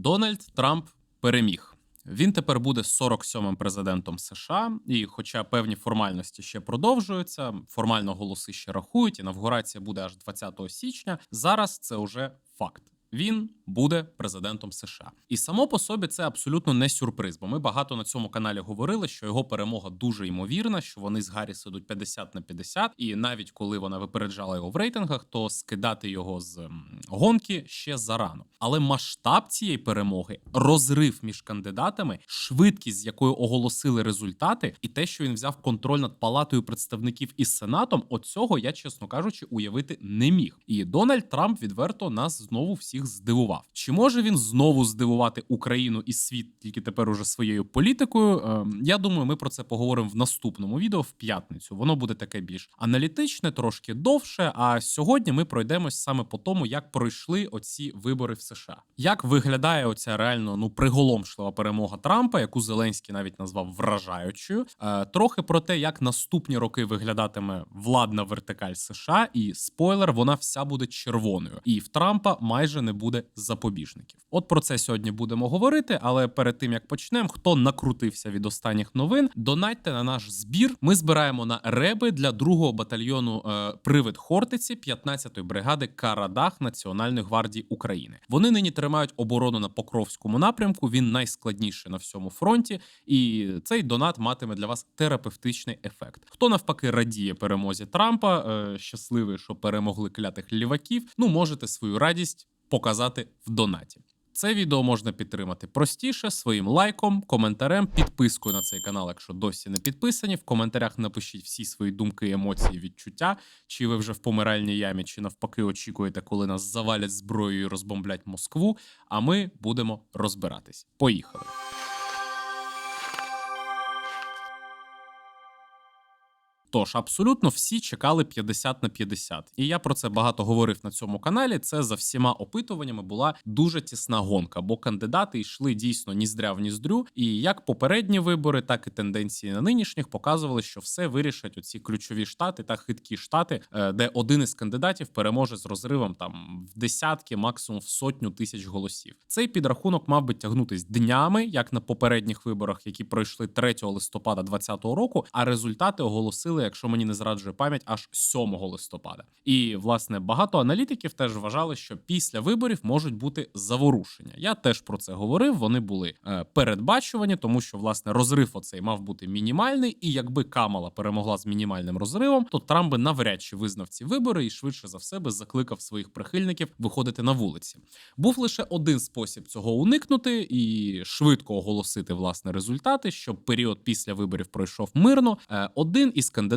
Дональд Трамп переміг. Він тепер буде 47-м президентом США, і, хоча певні формальності ще продовжуються, формально голоси ще рахують, інавгурація буде аж 20 січня. Зараз це вже факт. Він буде президентом США, і само по собі це абсолютно не сюрприз. Бо ми багато на цьому каналі говорили, що його перемога дуже ймовірна, що вони з Гарріс ідуть 50 на 50, і навіть коли вона випереджала його в рейтингах, то скидати його з гонки ще зарано. Але масштаб цієї перемоги, розрив між кандидатами, швидкість, з якою оголосили результати, і те, що він взяв контроль над палатою представників і сенатом, оцього я, чесно кажучи, уявити не міг. І Дональд Трамп відверто нас знову всіх здивував. Чи може він знову здивувати Україну і світ тільки тепер уже своєю політикою? Ем, я думаю, ми про це поговоримо в наступному відео в п'ятницю. Воно буде таке більш аналітичне, трошки довше. А сьогодні ми пройдемось саме по тому, як пройшли оці вибори в США. Як виглядає оця реально ну приголомшлива перемога Трампа, яку Зеленський навіть назвав вражаючою. Е, трохи про те, як наступні роки виглядатиме владна вертикаль США, і спойлер, вона вся буде червоною, і в Трампа майже не буде запобіжників. От про це сьогодні будемо говорити. Але перед тим як почнемо, хто накрутився від останніх новин, донатьте на наш збір. Ми збираємо на реби для другого батальйону е, Привид Хортиці 15-ї бригади Карадах Національної гвардії України. Вони нині тримають оборону на Покровському напрямку. Він найскладніший на всьому фронті, і цей донат матиме для вас терапевтичний ефект. Хто навпаки радіє перемозі Трампа, е, щасливий, що перемогли клятих ліваків. Ну можете свою радість показати в донаті. Це відео можна підтримати простіше своїм лайком, коментарем, підпискою на цей канал, якщо досі не підписані. В коментарях напишіть всі свої думки, емоції, відчуття. Чи ви вже в помиральній ямі, чи навпаки очікуєте, коли нас завалять зброєю і розбомблять Москву. А ми будемо розбиратись. Поїхали. Тож абсолютно всі чекали 50 на 50. І я про це багато говорив на цьому каналі. Це за всіма опитуваннями була дуже тісна гонка, бо кандидати йшли дійсно ніздря в ніздрю. І як попередні вибори, так і тенденції на нинішніх показували, що все вирішать оці ключові штати та хиткі штати, е, де один із кандидатів переможе з розривом там в десятки, максимум в сотню тисяч голосів. Цей підрахунок мав би тягнутись днями, як на попередніх виборах, які пройшли 3 листопада 2020 року. А результати оголосили, якщо мені не зраджує пам'ять, аж 7 листопада. І власне багато аналітиків теж вважали, що після виборів можуть бути заворушення. Я теж про це говорив. Вони були е, передбачувані, тому що власне розрив оцей мав бути мінімальний. І якби Камала перемогла з мінімальним розривом, то Трамп би навряд чи визнав ці вибори і швидше за все би закликав своїх прихильників виходити на вулиці. Був лише один спосіб цього уникнути і швидко оголосити власне результати, щоб період після виборів пройшов мирно. Е, Один із кандидатів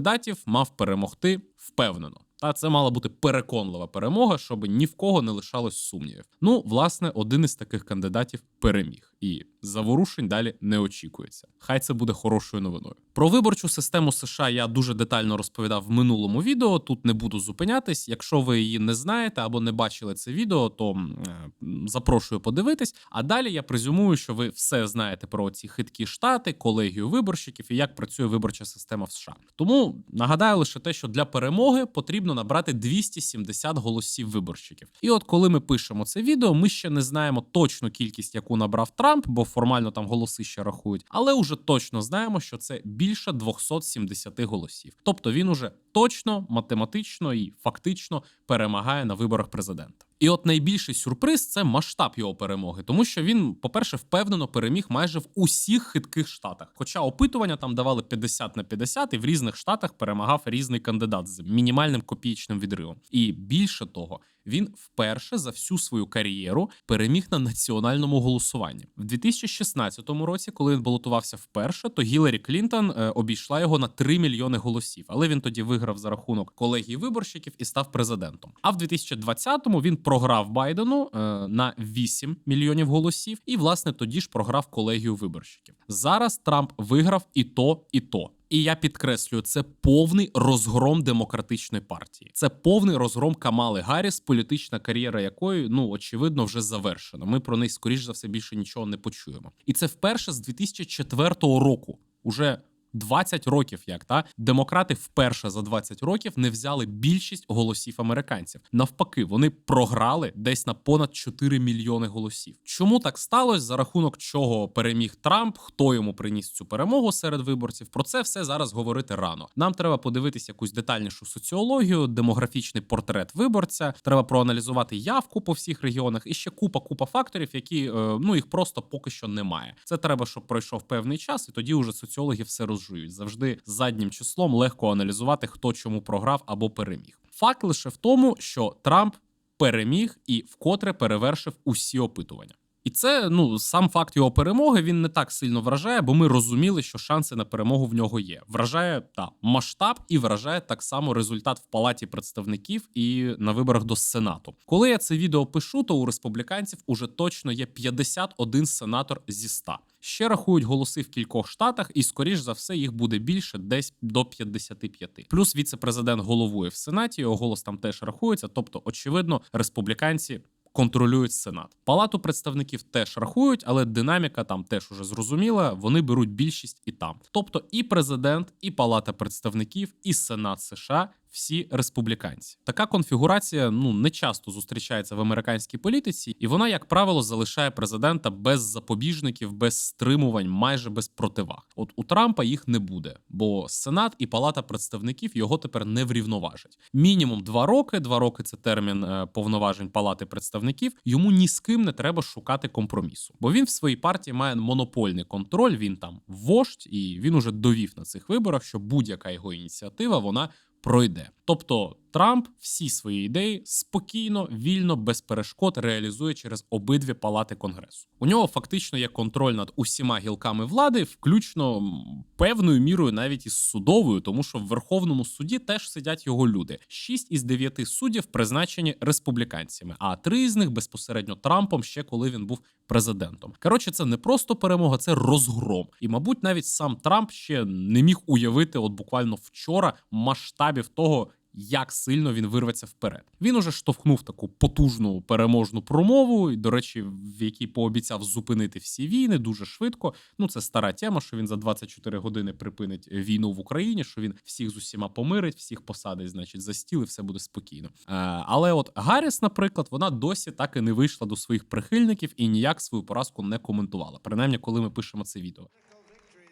мав перемогти впевнено. Та це мала бути переконлива перемога, щоб ні в кого не лишалось сумнівів. Ну, власне, один із таких кандидатів переміг, і заворушень далі не очікується. Хай це буде хорошою новиною. Про виборчу систему США я дуже детально розповідав в минулому відео. Тут не буду зупинятись. Якщо ви її не знаєте або не бачили це відео, то е, запрошую подивитись. А далі я презюмую, що ви все знаєте про ці хиткі штати, колегію виборщиків і як працює виборча система в США. Тому нагадаю лише те, що для перемоги потрібно набрати 270 голосів виборщиків. І от коли ми пишемо це відео, ми ще не знаємо точну кількість, яку набрав Трамп, бо формально там голоси ще рахують, але уже точно знаємо, що це більше 270 голосів. Тобто він уже точно, математично і фактично перемагає на виборах президента. І от найбільший сюрприз це масштаб його перемоги, тому що він, по-перше, впевнено переміг майже в усіх хитких штатах. Хоча опитування там давали 50 на 50, і в різних штатах перемагав різний кандидат з мінімальним копійчним відривом. І більше того, він вперше за всю свою кар'єру переміг на національному голосуванні в 2016 році, коли він балотувався вперше, то Гіларі Клінтон е, обійшла його на 3 мільйони голосів, але він тоді виграв за рахунок колегії виборщиків і став президентом. А в 2020-му він програв Байдену е, на 8 мільйонів голосів, і власне тоді ж програв колегію виборщиків. Зараз Трамп виграв і то, і то. І я підкреслюю, це повний розгром демократичної партії. Це повний розгром Камали Гарріс, політична кар'єра якої, ну очевидно, вже завершена. Ми про неї, скоріш за все, більше нічого не почуємо. І це вперше з 2004 року. Уже 20 років, як та демократи вперше за 20 років не взяли більшість голосів американців. Навпаки, вони програли десь на понад 4 мільйони голосів. Чому так сталося? За рахунок чого переміг Трамп? Хто йому приніс цю перемогу серед виборців? Про це все зараз говорити рано. Нам треба подивитися якусь детальнішу соціологію, демографічний портрет виборця. Треба проаналізувати явку по всіх регіонах і ще купа купа факторів, які е, ну їх просто поки що немає. Це треба, щоб пройшов певний час, і тоді уже соціологи все розжують. Завжди заднім числом легко аналізувати, хто чому програв або переміг. Факт лише в тому, що Трамп переміг і вкотре перевершив усі опитування. І це ну сам факт його перемоги він не так сильно вражає, бо ми розуміли, що шанси на перемогу в нього є. Вражає та масштаб і вражає так само результат в палаті представників і на виборах до сенату. Коли я це відео пишу, то у республіканців уже точно є 51 сенатор зі 100. Ще рахують голоси в кількох штатах, і скоріш за все їх буде більше, десь до 55. Плюс віце-президент головує в сенаті. Його голос там теж рахується. Тобто, очевидно, республіканці контролюють сенат. Палату представників теж рахують, але динаміка там теж уже зрозуміла. Вони беруть більшість і там. Тобто, і президент, і палата представників, і сенат США. Всі республіканці. Така конфігурація ну не часто зустрічається в американській політиці, і вона, як правило, залишає президента без запобіжників, без стримувань, майже без противаг. От у Трампа їх не буде, бо Сенат і Палата представників його тепер не врівноважать. Мінімум два роки. Два роки це термін е, повноважень Палати представників. Йому ні з ким не треба шукати компромісу, бо він в своїй партії має монопольний контроль. Він там вождь, і він уже довів на цих виборах, що будь-яка його ініціатива вона пройде. Тобто Трамп всі свої ідеї спокійно, вільно, без перешкод реалізує через обидві палати конгресу. У нього фактично є контроль над усіма гілками влади, включно певною мірою навіть із судовою, тому що в Верховному суді теж сидять його люди. Шість із дев'яти суддів призначені республіканцями, а три з них безпосередньо Трампом ще коли він був президентом. Коротше, це не просто перемога, це розгром. І, мабуть, навіть сам Трамп ще не міг уявити, от буквально вчора, масштабів того. Як сильно він вирветься вперед. Він уже штовхнув таку потужну переможну промову, і, до речі, в якій пообіцяв зупинити всі війни дуже швидко. Ну, це стара тема, що він за 24 години припинить війну в Україні, що він всіх з усіма помирить, всіх посадить, значить, за стіл, і все буде спокійно. Е, але от Гарріс, наприклад, вона досі так і не вийшла до своїх прихильників і ніяк свою поразку не коментувала. Принаймні, коли ми пишемо це відео.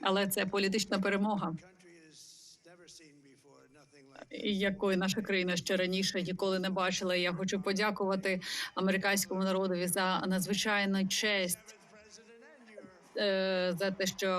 Але це політична перемога, якої наша країна ще раніше ніколи не бачила. Я хочу подякувати американському народові за надзвичайну честь. Е, За те, що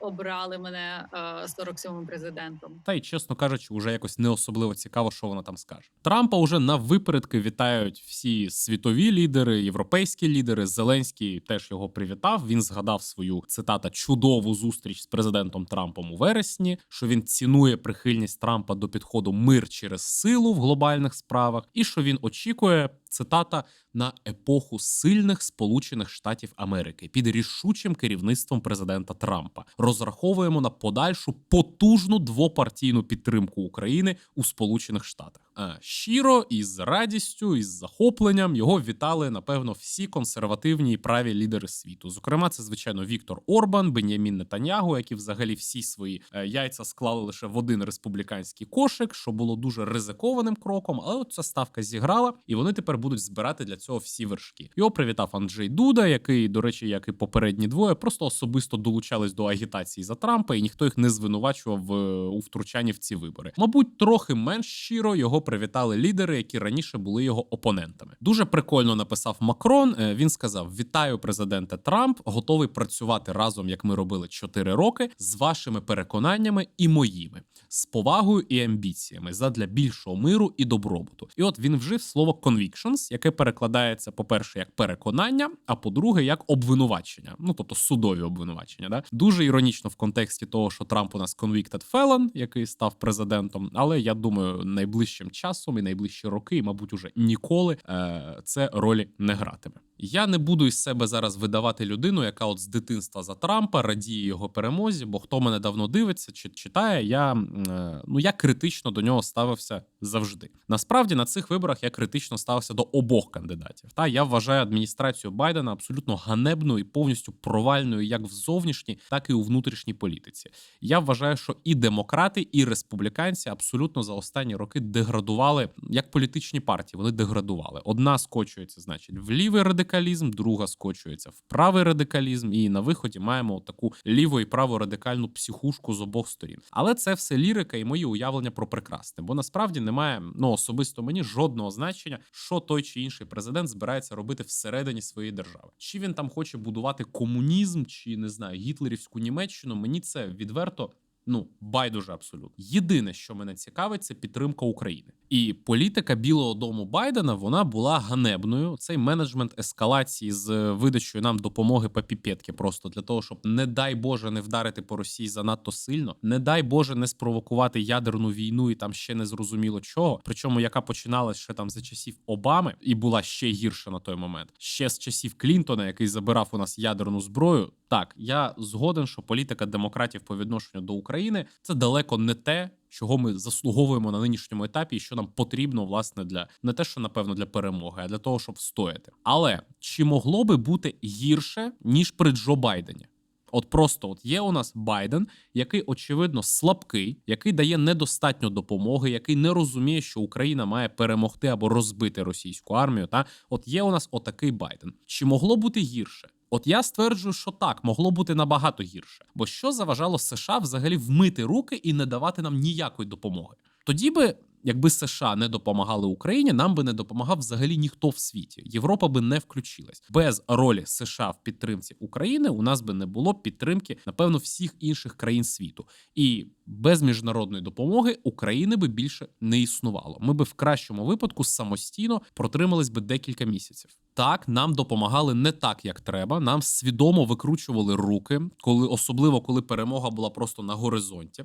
обрали мене е, 47-м президентом. Та й, чесно кажучи, уже якось не особливо цікаво, що вона там скаже. Трампа уже на випередки вітають всі світові лідери, європейські лідери. Зеленський теж його привітав. Він згадав свою цитата чудову зустріч з президентом Трампом у вересні, що він цінує прихильність Трампа до підходу мир через силу в глобальних справах, і що він очікує. Цитата на епоху сильних Сполучених Штатів Америки під рішучим керівництвом президента Трампа. Розраховуємо на подальшу потужну двопартійну підтримку України у Сполучених Штатах. А щиро і з радістю, і з захопленням його вітали напевно всі консервативні і праві лідери світу. Зокрема, це звичайно Віктор Орбан, Бенямін Нетаньягу, які взагалі всі свої е, яйця склали лише в один республіканський кошик, що було дуже ризикованим кроком. Але от ця ставка зіграла, і вони тепер будуть збирати для цього всі вершки. Його привітав Анджей Дуда, який, до речі, як і попередні двоє, просто особисто долучались до агітації за Трампа, і ніхто їх не звинувачував е, у втручанні в ці вибори. Мабуть, трохи менш щиро його привітали лідери, які раніше були його опонентами. Дуже прикольно написав Макрон. Е, Він сказав: Вітаю, президенте Трамп, готовий працювати разом, як ми робили 4 роки, з вашими переконаннями і моїми, з повагою і амбіціями задля більшого миру і добробуту. І от він вжив слово convictions, яке перекладається, по-перше, як переконання, а по-друге, як обвинувачення. Ну тобто судові обвинувачення. Да? Дуже іронічно в контексті того, що Трамп у нас convicted felon, який став президентом. Але я думаю, найближчим часом і найближчі роки, і, мабуть, уже ніколи е- це ролі не гратиме. Я не буду із себе зараз видавати людину, яка от з дитинства за Трампа радіє його перемозі. Бо хто мене давно дивиться чи читає, я е, ну я критично до нього ставився завжди. Насправді на цих виборах я критично ставився до обох кандидатів. Та я вважаю адміністрацію Байдена абсолютно ганебною і повністю провальною як в зовнішній, так і у внутрішній політиці. Я вважаю, що і демократи, і республіканці абсолютно за останні роки деградували як політичні партії. Вони деградували. Одна скочується, значить, в лівий радикалізм, друга скочується в правий радикалізм. І на виході маємо таку ліво і право радикальну психушку з обох сторін. Але це все лірика і мої уявлення про прекрасне, бо насправді немає ну особисто мені жодного значення, що той чи інший президент збирається робити всередині своєї держави. Чи він там хоче будувати комунізм, чи не знаю гітлерівську Німеччину. Мені це відверто. Ну, байдуже абсолютно. Єдине, що мене цікавить, це підтримка України. І політика Білого Дому Байдена вона була ганебною. Цей менеджмент ескалації з видачею нам допомоги по піпетки, просто для того, щоб не дай Боже не вдарити по Росії занадто сильно, не дай Боже не спровокувати ядерну війну і там ще не зрозуміло чого. Причому яка починалась ще там за часів Обами і була ще гірше на той момент. Ще з часів Клінтона, який забирав у нас ядерну зброю. Так, я згоден, що політика демократів по відношенню до України це далеко не те, чого ми заслуговуємо на нинішньому етапі, і що нам потрібно власне для не те, що напевно для перемоги, а для того, щоб встояти. Але чи могло би бути гірше ніж при Джо Байдені? От просто от є у нас Байден, який очевидно слабкий, який дає недостатньо допомоги, який не розуміє, що Україна має перемогти або розбити російську армію. Та от є у нас отакий Байден. Чи могло бути гірше? От я стверджую, що так могло бути набагато гірше. Бо що заважало США взагалі вмити руки і не давати нам ніякої допомоги? Тоді би, якби США не допомагали Україні, нам би не допомагав взагалі ніхто в світі. Європа би не включилась. Без ролі США в підтримці України у нас би не було підтримки, напевно, всіх інших країн світу. І без міжнародної допомоги України би більше не існувало. Ми би в кращому випадку самостійно протримались би декілька місяців. Так, нам допомагали не так, як треба. Нам свідомо викручували руки, коли особливо коли перемога була просто на горизонті.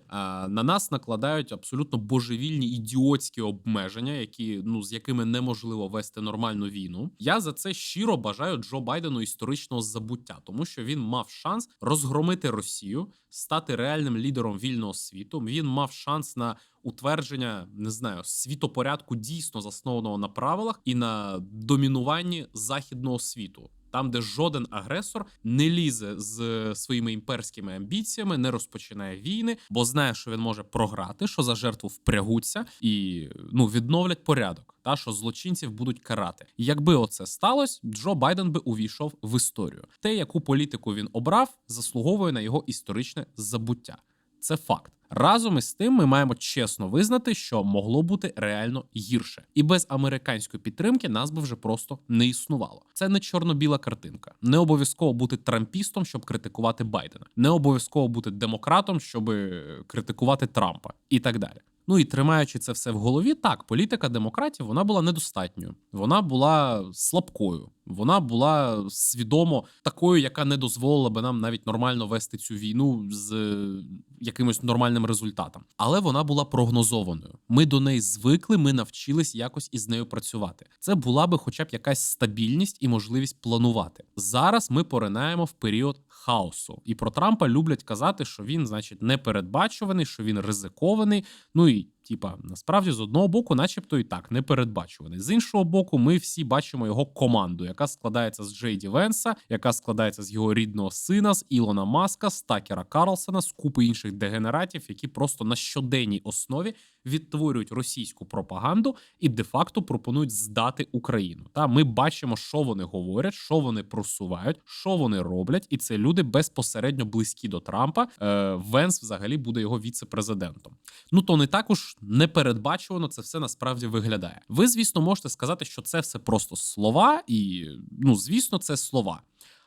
На нас накладають абсолютно божевільні ідіотські обмеження, які ну з якими неможливо вести нормальну війну. Я за це щиро бажаю Джо Байдену історичного забуття, тому що він мав шанс розгромити Росію, стати реальним лідером вільного світу. Він мав шанс на утвердження не знаю світопорядку дійсно заснованого на правилах і на домінуванні західного світу. Там, де жоден агресор не лізе з своїми імперськими амбіціями, не розпочинає війни, бо знає, що він може програти, що за жертву впрягуться і ну відновлять порядок, та що злочинців будуть карати. Якби оце сталося, Джо Байден би увійшов в історію. Те, яку політику він обрав, заслуговує на його історичне забуття. Це факт. Разом із тим, ми маємо чесно визнати, що могло бути реально гірше, і без американської підтримки нас би вже просто не існувало. Це не чорно-біла картинка. Не обов'язково бути трампістом, щоб критикувати Байдена. Не обов'язково бути демократом, щоб критикувати Трампа і так далі. Ну і тримаючи це все в голові, так політика демократів вона була недостатньою, вона була слабкою, вона була свідомо такою, яка не дозволила би нам навіть нормально вести цю війну з е, якимось нормальним результатом. Але вона була прогнозованою. Ми до неї звикли, ми навчились якось із нею працювати. Це була би, хоча б якась стабільність і можливість планувати. Зараз ми поринаємо в період хаосу, і про Трампа люблять казати, що він, значить, непередбачуваний, що він ризикований. Ну і Типа, насправді, з одного боку, начебто, і так непередбачуваний. З іншого боку, ми всі бачимо його команду, яка складається з Джейді Венса, яка складається з його рідного сина, з Ілона Маска, з Такера Карлсона, з купи інших дегенератів, які просто на щоденній основі відтворюють російську пропаганду і де-факто пропонують здати Україну. Та ми бачимо, що вони говорять, що вони просувають, що вони роблять, і це люди безпосередньо близькі до Трампа. Е, Венс взагалі буде його віце-президентом. Ну то не також непередбачувано це все насправді виглядає. Ви, звісно, можете сказати, що це все просто слова, і ну, звісно, це слова.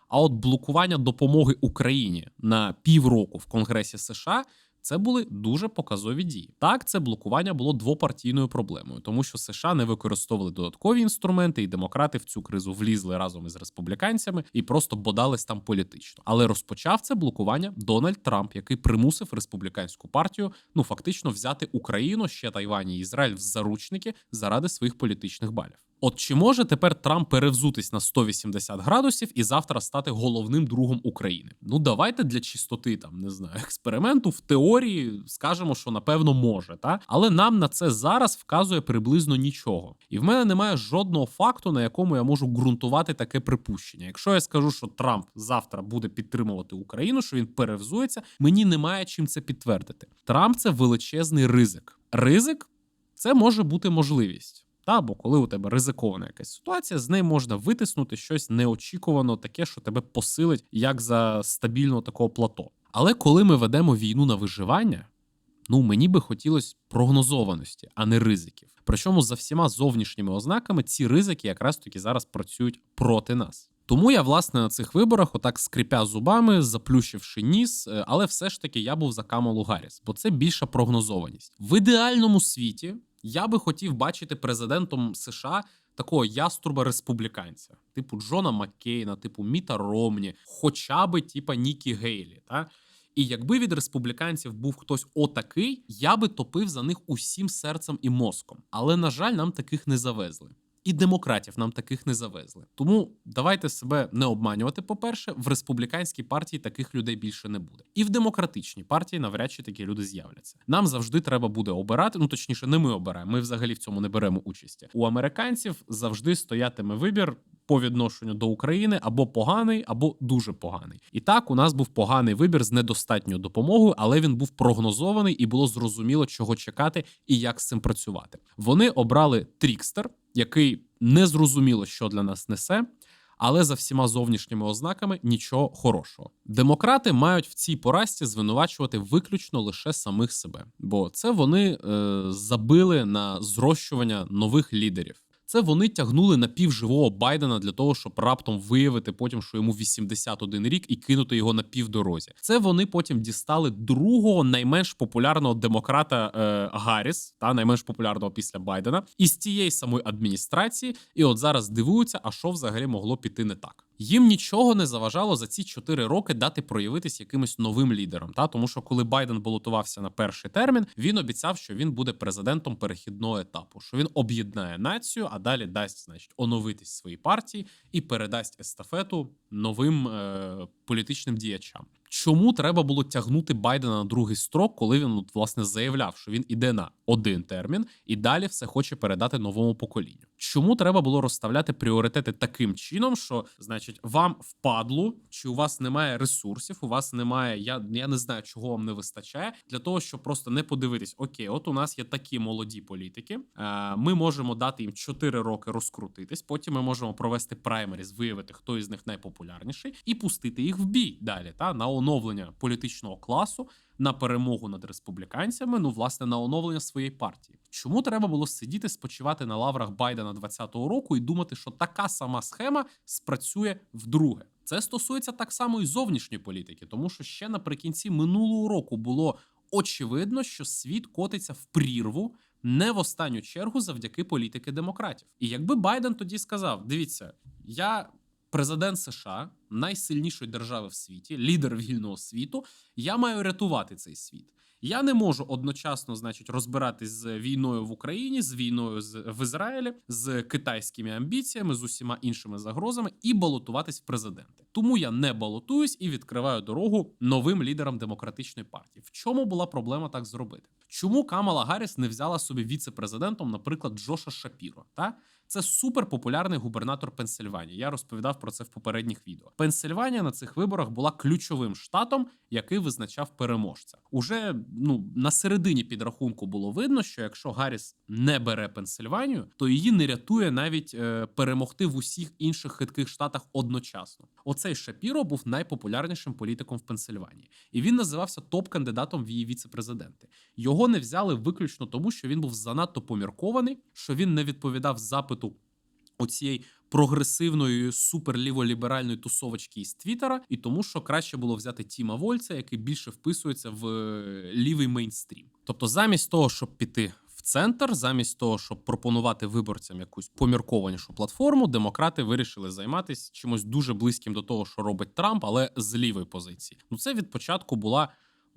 А от блокування допомоги Україні на півроку в Конгресі США. Це були дуже показові дії. Так, це блокування було двопартійною проблемою, тому що США не використовували додаткові інструменти, і демократи в цю кризу влізли разом із республіканцями і просто бодались там політично. Але розпочав це блокування Дональд Трамп, який примусив республіканську партію ну фактично взяти Україну ще Тайвань і Ізраїль в заручники заради своїх політичних балів. От чи може тепер Трамп перевзутись на 180 градусів і завтра стати головним другом України? Ну давайте для чистоти там не знаю експерименту в теорії скажемо, що напевно може, та але нам на це зараз вказує приблизно нічого. І в мене немає жодного факту, на якому я можу ґрунтувати таке припущення. Якщо я скажу, що Трамп завтра буде підтримувати Україну, що він перевзується, мені немає чим це підтвердити. Трамп це величезний ризик. Ризик це може бути можливість. Та, бо коли у тебе ризикована якась ситуація, з неї можна витиснути щось неочікувано, таке, що тебе посилить як за стабільного такого плато. Але коли ми ведемо війну на виживання, ну мені би хотілося прогнозованості, а не ризиків. Причому за всіма зовнішніми ознаками ці ризики якраз таки зараз працюють проти нас. Тому я, власне, на цих виборах, отак скрипя зубами, заплющивши ніс, е, але все ж таки я був за Камалу Гарріс, бо це більша прогнозованість. В ідеальному світі я би хотів бачити президентом США такого яструба республіканця, типу Джона Маккейна, типу Міта Ромні, хоча би типа Нікі Гейлі. Та? І якби від республіканців був хтось отакий, я би топив за них усім серцем і мозком. Але на жаль, нам таких не завезли. І демократів нам таких не завезли. Тому давайте себе не обманювати. По-перше, в республіканській партії таких людей більше не буде. І в демократичній партії навряд чи такі люди з'являться. Нам завжди треба буде обирати. Ну точніше, не ми обираємо. Ми взагалі в цьому не беремо участі. У американців завжди стоятиме вибір. По відношенню до України або поганий, або дуже поганий. І так у нас був поганий вибір з недостатньою допомогою, але він був прогнозований і було зрозуміло, чого чекати і як з цим працювати. Вони обрали Трікстер, який не зрозуміло, що для нас несе. Але за всіма зовнішніми ознаками нічого хорошого. Демократи мають в цій поразці звинувачувати виключно лише самих себе, бо це вони е, забили на зрощування нових лідерів. Це вони тягнули напівживого Байдена для того, щоб раптом виявити потім, що йому 81 рік, і кинути його на півдорозі. Це вони потім дістали другого найменш популярного демократа е, Гарріс, та найменш популярного після Байдена, із тієї самої адміністрації. І от зараз дивуються, а що взагалі могло піти не так. Їм нічого не заважало за ці 4 роки дати проявитись якимось новим лідером. Та тому, що коли Байден балотувався на перший термін, він обіцяв, що він буде президентом перехідного етапу, що він об'єднає націю, а далі дасть, значить, оновитись своїй партії і передасть естафету новим е- політичним діячам. Чому треба було тягнути Байдена на другий строк, коли він от, власне заявляв, що він іде на один термін і далі все хоче передати новому поколінню? Чому треба було розставляти пріоритети таким чином, що значить вам впадлу, чи у вас немає ресурсів, у вас немає. Я я не знаю, чого вам не вистачає для того, щоб просто не подивитись: окей, от у нас є такі молоді політики. Е, Ми можемо дати їм 4 роки розкрутитись. Потім ми можемо провести праймеріз, виявити, хто із них найпопулярніший, і пустити їх в бій далі. Та на оновлення політичного класу, на перемогу над республіканцями, ну власне на оновлення своєї партії. Чому треба було сидіти, спочивати на лаврах Байдена 20-го року і думати, що така сама схема спрацює вдруге? Це стосується так само і зовнішньої політики, тому що ще наприкінці минулого року було очевидно, що світ котиться в прірву. Не в останню чергу завдяки політики демократів. І якби Байден тоді сказав: дивіться, я президент США, найсильнішої держави в світі, лідер вільного світу. Я маю рятувати цей світ. Я не можу одночасно, значить, розбиратись з війною в Україні, з війною в Ізраїлі, з китайськими амбіціями, з усіма іншими загрозами і балотуватись в президенти. Тому я не балотуюсь і відкриваю дорогу новим лідерам демократичної партії. В чому була проблема так зробити? Чому Камала Гарріс не взяла собі віце-президентом, наприклад, Джоша Шапіро? Та це суперпопулярний губернатор Пенсильванії. Я розповідав про це в попередніх відео. Пенсильванія на цих виборах була ключовим штатом, який визначав переможця. Уже ну на середині підрахунку було видно, що якщо Гарріс не бере Пенсильванію, то її не рятує навіть е, перемогти в усіх інших хитких штатах одночасно. Оцей Шапіро був найпопулярнішим політиком в Пенсильванії, і він називався топ-кандидатом в її віце-президенти. Його не взяли виключно тому, що він був занадто поміркований, що він не відповідав запиту оцієї прогресивної суперліволіберальної тусовочки із Твіттера, і тому, що краще було взяти Тіма Вольца, який більше вписується в е, лівий мейнстрім. Тобто, замість того, щоб піти. Центр, замість того, щоб пропонувати виборцям якусь поміркованішу платформу, демократи вирішили займатися чимось дуже близьким до того, що робить Трамп, але з лівої позиції. Ну це від початку була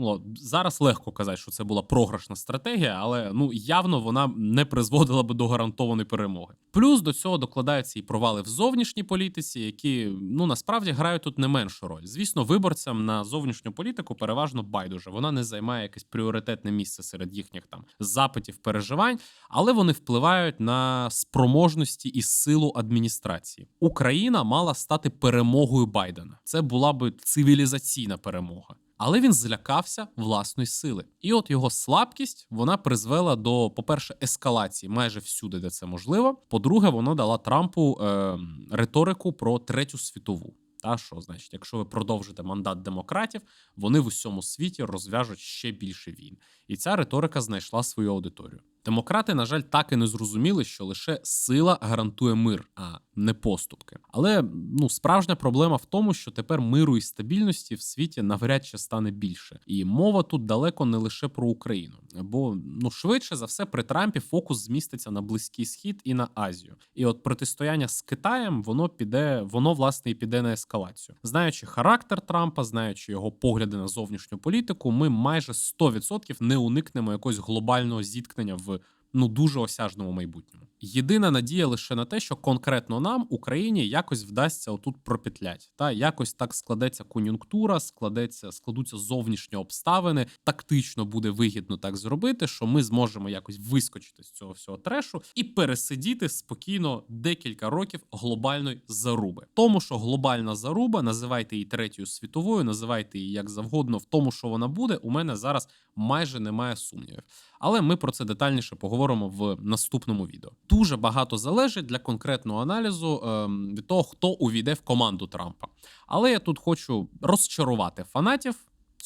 Ну, зараз легко казати, що це була програшна стратегія, але ну явно вона не призводила би до гарантованої перемоги. Плюс до цього докладаються і провали в зовнішній політиці, які ну насправді грають тут не меншу роль. Звісно, виборцям на зовнішню політику переважно байдуже. Вона не займає якесь пріоритетне місце серед їхніх там запитів, переживань, але вони впливають на спроможності і силу адміністрації. Україна мала стати перемогою Байдена. Це була би цивілізаційна перемога. Але він злякався власної сили, і от його слабкість вона призвела до, по-перше, ескалації майже всюди, де це можливо. По-друге, вона дала Трампу е, риторику про третю світову. Та що значить, якщо ви продовжите мандат демократів, вони в усьому світі розв'яжуть ще більше війн. І ця риторика знайшла свою аудиторію. Демократи, на жаль, так і не зрозуміли, що лише сила гарантує мир, а не поступки. Але ну справжня проблема в тому, що тепер миру і стабільності в світі навряд чи стане більше. І мова тут далеко не лише про Україну, бо ну швидше за все при Трампі фокус зміститься на Близький Схід і на Азію. І от протистояння з Китаєм воно піде, воно власне і піде на ескалацію. Знаючи характер Трампа, знаючи його погляди на зовнішню політику, ми майже 100% не уникнемо якогось глобального зіткнення в ну дуже осяжному майбутньому. Єдина надія лише на те, що конкретно нам, Україні, якось вдасться отут пропетлять. Та якось так складеться кон'юнктура, складеться, складуться зовнішні обставини. Тактично буде вигідно так зробити, що ми зможемо якось вискочити з цього всього трешу і пересидіти спокійно декілька років глобальної заруби. Тому що глобальна заруба, називайте її третьою світовою, називайте її як завгодно, в тому, що вона буде, у мене зараз майже немає сумнівів. Але ми про це детальніше поговоримо в наступному відео. Дуже багато залежить для конкретного аналізу ем, від того, хто увійде в команду Трампа. Але я тут хочу розчарувати фанатів.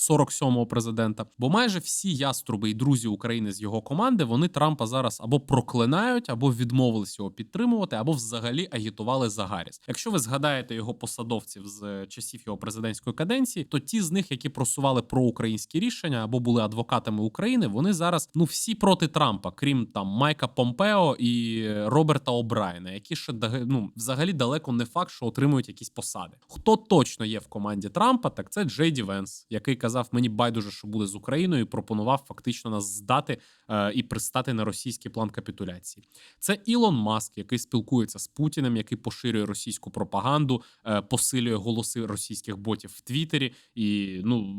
47-го президента, бо майже всі яструби і друзі України з його команди вони Трампа зараз або проклинають, або відмовились його підтримувати, або взагалі агітували за Гарріс. Якщо ви згадаєте його посадовців з часів його президентської каденції, то ті з них, які просували проукраїнські рішення або були адвокатами України, вони зараз ну всі проти Трампа, крім там Майка Помпео і Роберта О'Брайена, які ще ну, взагалі далеко не факт, що отримують якісь посади. Хто точно є в команді Трампа, так це Джей Ді Венс, який казав мені байдуже, що буде з Україною, і пропонував фактично нас здати е, і пристати на російський план капітуляції. Це Ілон Маск, який спілкується з Путіним, який поширює російську пропаганду, е, посилює голоси російських ботів в Твіттері. І ну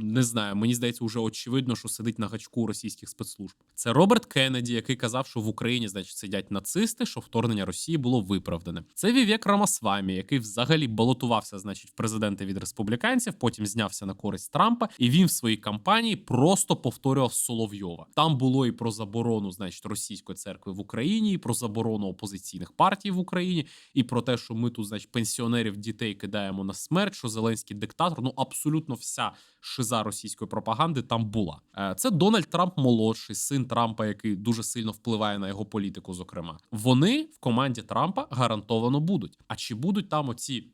не знаю, мені здається, вже очевидно, що сидить на гачку російських спецслужб. Це Роберт Кеннеді, який казав, що в Україні, значить, сидять нацисти, що вторгнення Росії було виправдане. Це Вівєк Рамасвамі, який взагалі балотувався, значить, в президенти від республіканців, потім знявся на користь Трампа, і він в своїй кампанії просто повторював Соловйова. Там було і про заборону, значить, російської церкви в Україні, і про заборону опозиційних партій в Україні, і про те, що ми тут, значить, пенсіонерів дітей кидаємо на смерть, що Зеленський диктатор. Ну абсолютно вся шиза російської пропаганди там була. Е, Це Дональд Трамп молодший, син Трампа, який дуже сильно впливає на його політику. Зокрема, вони в команді Трампа гарантовано будуть. А чи будуть там оці?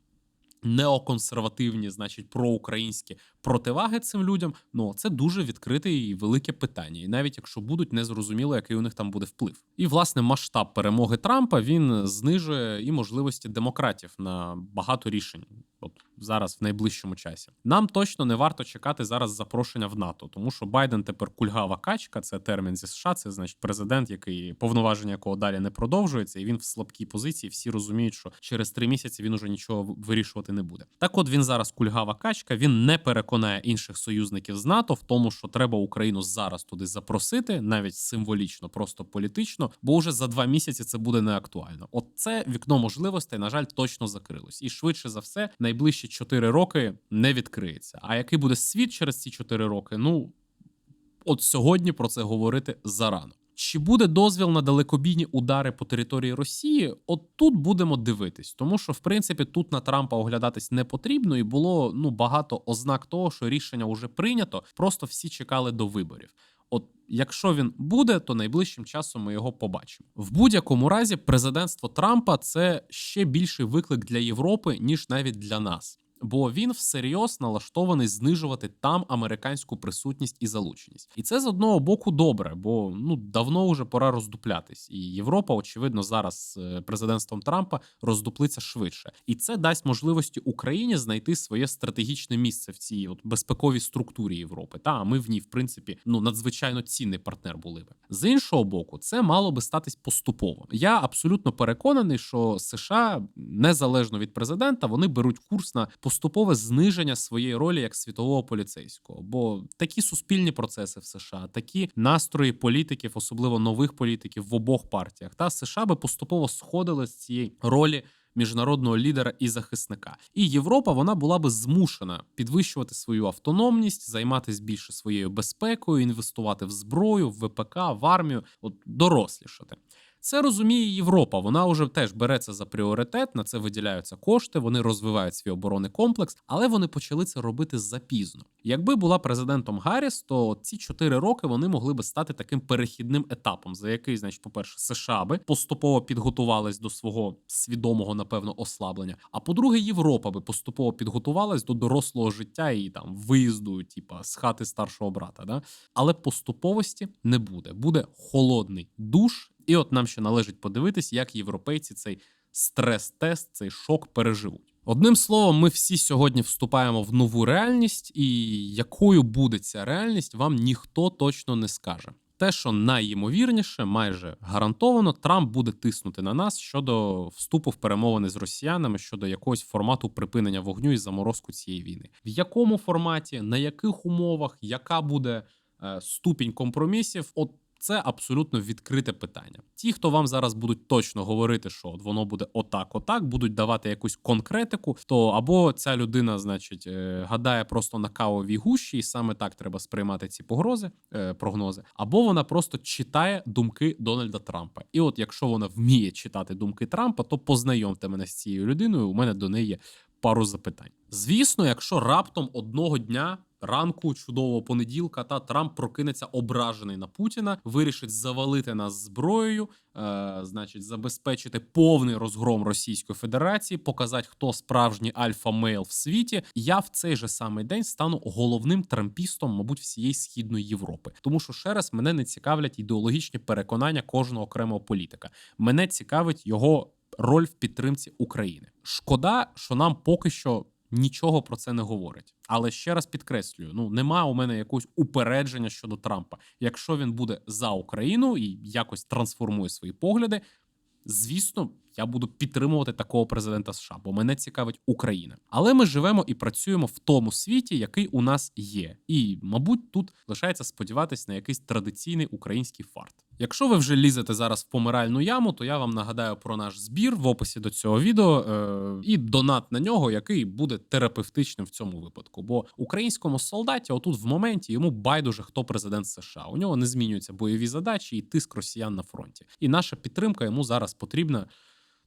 Неоконсервативні, значить, проукраїнські противаги цим людям. Ну це дуже відкрите і велике питання. І навіть якщо будуть, не зрозуміло, який у них там буде вплив. І власне масштаб перемоги Трампа він знижує і можливості демократів на багато рішень. От зараз в найближчому часі нам точно не варто чекати зараз запрошення в НАТО, тому що Байден тепер кульгава качка. Це термін зі США. Це значить президент, який повноваження якого далі не продовжується, і він в слабкій позиції. Всі розуміють, що через три місяці він уже нічого вирішувати не буде. Так, от він зараз кульгава качка. Він не переконає інших союзників з НАТО в тому, що треба Україну зараз туди запросити, навіть символічно, просто політично, бо вже за два місяці це буде не актуально. От це вікно можливостей, на жаль, точно закрилось, і швидше за все, найближчі 4 роки не відкриється. А який буде світ через ці 4 роки? Ну от сьогодні про це говорити зарано. Чи буде дозвіл на далекобійні удари по території Росії? От тут будемо дивитись, тому що в принципі тут на Трампа оглядатись не потрібно, і було ну багато ознак того, що рішення вже прийнято. Просто всі чекали до виборів. От якщо він буде, то найближчим часом ми його побачимо. В будь-якому разі, президентство Трампа це ще більший виклик для Європи, ніж навіть для нас. Бо він всерйоз налаштований знижувати там американську присутність і залученість. І це з одного боку добре, бо ну давно вже пора роздуплятись. І Європа, очевидно, зараз з е, президентством Трампа роздуплиться швидше, і це дасть можливості Україні знайти своє стратегічне місце в цій от безпековій структурі Європи. Та а ми в ній, в принципі, ну надзвичайно цінний партнер були би. З іншого боку, це мало би статись поступово. Я абсолютно переконаний, що США незалежно від президента вони беруть курс на поступове зниження своєї ролі як світового поліцейського. Бо такі суспільні процеси в США, такі настрої політиків, особливо нових політиків в обох партіях, та США би поступово сходили з цієї ролі. Міжнародного лідера і захисника, і Європа вона була би змушена підвищувати свою автономність, займатися більше своєю безпекою, інвестувати в зброю, в ВПК, в армію, от дорослішати. Це розуміє Європа. Вона вже теж береться за пріоритет. На це виділяються кошти. Вони розвивають свій оборонний комплекс, але вони почали це робити запізно. Якби була президентом Гарріс, то ці чотири роки вони могли би стати таким перехідним етапом, за який, значить, по перше, США би поступово підготувались до свого свідомого, напевно, ослаблення. А по-друге, Європа би поступово підготувалась до дорослого життя і там виїзду, типа з хати старшого брата. Да? Але поступовості не буде. Буде холодний душ. І от нам ще належить подивитись, як європейці цей стрес-тест, цей шок переживуть. Одним словом, ми всі сьогодні вступаємо в нову реальність, і якою буде ця реальність, вам ніхто точно не скаже. Те, що найімовірніше, майже гарантовано, Трамп буде тиснути на нас щодо вступу в перемовини з росіянами щодо якогось формату припинення вогню і заморозку цієї війни. В якому форматі, на яких умовах, яка буде е, ступінь компромісів? От це абсолютно відкрите питання. Ті, хто вам зараз будуть точно говорити, що воно буде отак, отак, будуть давати якусь конкретику, то або ця людина, значить, е, гадає просто на кавовій гущі, і саме так треба сприймати ці погрози, е, прогнози, або вона просто читає думки Дональда Трампа. І от якщо вона вміє читати думки Трампа, то познайомте мене з цією людиною. У мене до неї є пару запитань. Звісно, якщо раптом одного дня. Ранку чудового понеділка та Трамп прокинеться ображений на Путіна, вирішить завалити нас зброєю, е, значить, забезпечити повний розгром Російської Федерації, показати, хто справжній альфа-мейл в світі. Я в цей же самий день стану головним трампістом, мабуть, всієї східної Європи. Тому що ще раз мене не цікавлять ідеологічні переконання кожного окремого політика. Мене цікавить його роль в підтримці України. Шкода, що нам поки що нічого про це не говорить. Але ще раз підкреслюю: ну нема у мене якогось упередження щодо Трампа. Якщо він буде за Україну і якось трансформує свої погляди, звісно, я буду підтримувати такого президента США, бо мене цікавить Україна. Але ми живемо і працюємо в тому світі, який у нас є. І, мабуть, тут лишається сподіватись на якийсь традиційний український фарт. Якщо ви вже лізете зараз в помиральну яму, то я вам нагадаю про наш збір в описі до цього відео е- і донат на нього, який буде терапевтичним в цьому випадку. Бо українському солдаті, отут в моменті, йому байдуже хто президент США. У нього не змінюються бойові задачі і тиск росіян на фронті. І наша підтримка йому зараз потрібна.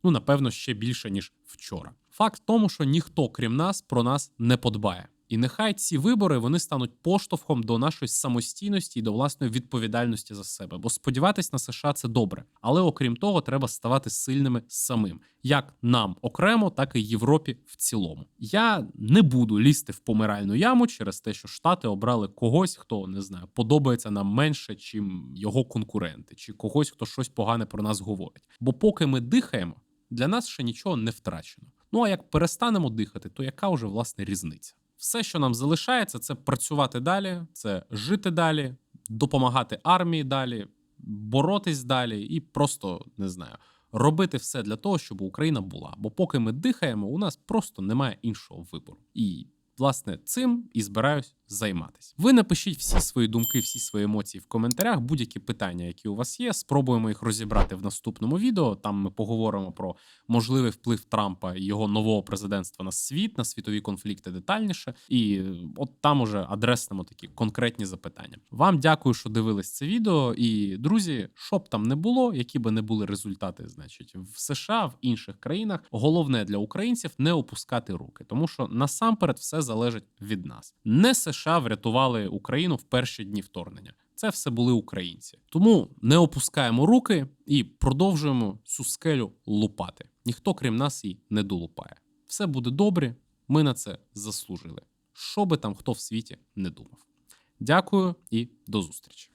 Ну, напевно, ще більше ніж вчора. Факт в тому, що ніхто, крім нас, про нас не подбає. І нехай ці вибори вони стануть поштовхом до нашої самостійності і до власної відповідальності за себе. Бо сподіватись на США це добре. Але окрім того, треба ставати сильними самим, як нам окремо, так і Європі в цілому. Я не буду лізти в помиральну яму через те, що Штати обрали когось, хто не знаю, подобається нам менше, чим його конкуренти, чи когось, хто щось погане про нас говорить. Бо поки ми дихаємо, для нас ще нічого не втрачено. Ну а як перестанемо дихати, то яка вже власне різниця? Все, що нам залишається, це працювати далі, це жити далі, допомагати армії далі, боротись далі і просто не знаю, робити все для того, щоб Україна була. Бо поки ми дихаємо, у нас просто немає іншого вибору. І власне цим і збираюсь займатися. Ви напишіть всі свої думки, всі свої емоції в коментарях, будь-які питання, які у вас є. Спробуємо їх розібрати в наступному відео. Там ми поговоримо про можливий вплив Трампа і його нового президентства на світ, на світові конфлікти детальніше. І е, от там уже адреснемо такі конкретні запитання. Вам дякую, що дивились це відео. І друзі, що б там не було, які би не були результати, значить, в США, в інших країнах. Головне для українців не опускати руки, тому що насамперед все залежить від нас. Не США врятували Україну в перші дні вторгнення. Це все були українці. Тому не опускаємо руки і продовжуємо цю скелю лупати. Ніхто, крім нас, її не долупає. Все буде добре. Ми на це заслужили. Що би там хто в світі не думав. Дякую і до зустрічі.